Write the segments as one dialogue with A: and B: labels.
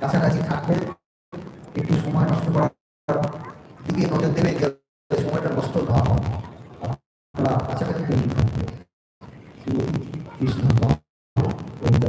A: কাছাকাছি থাকবেন একটু সময় নষ্ট করার সময়টা নষ্ট না কাছাকাছি কবিতা
B: জলটা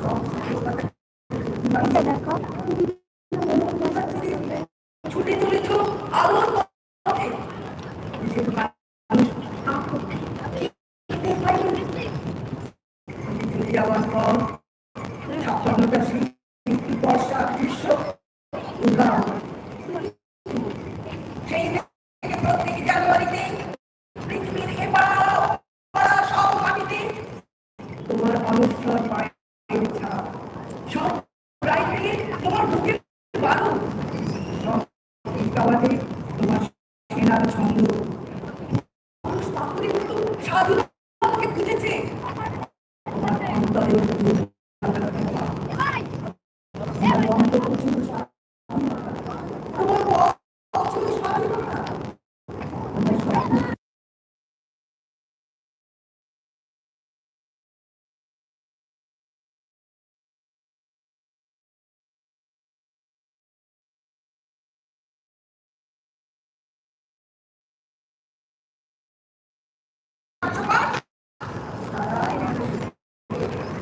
C: সব সতর্কতা
B: দেখো
C: ছুটে চলেছ আলোর পথে। যাওয়ার পর ছাপ্পান্নটা তোমার অনুষ্ঠর পায়ের ছাপ। সব রাইফেলে তোমার বুকের বালু। আওয়াজে তোমার সেনার ছন্দ। স্বাধীনতাকে খুঁজেছে। তোমার অন্তরে তোমার অন্তর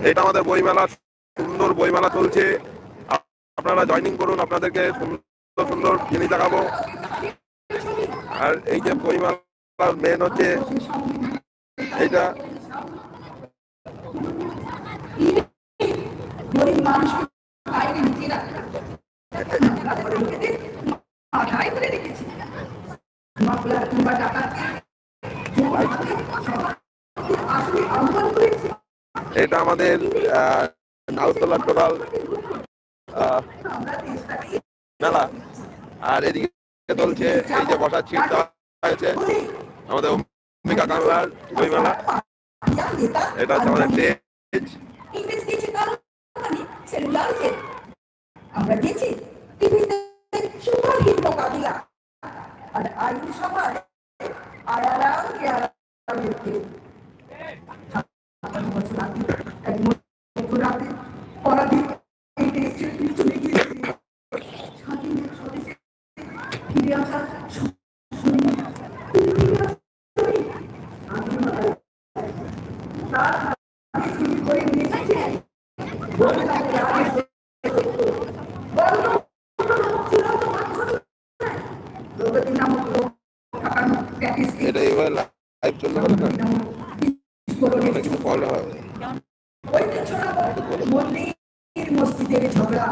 D: এটা আমাদের বইমেলা, সুন্দর বইমেলা চলছে। আপ- আপনারা জয়েনিং করুন, আপনাদেরকে সুন্দর সুন্দর জিনিস দেখাবো। আর এই যে বইমেলার মেন হচ্ছে এইটা।
C: গরিব
D: এটা আমাদের নাউতলা টোটাল মেলা। আর এদিকে চলছে এই যে বসার ছিট হয়েছে, আমাদের অম্বিকা কামলার
C: বই মেলা
D: এটা হচ্ছে আমাদের
C: আমরা গেছি।
D: এটা এবার লাইভ চলতে পারে না?
C: বিস্ফোরণে
D: অনেক কল
C: মন্দির মসজিদের ঝগড়া।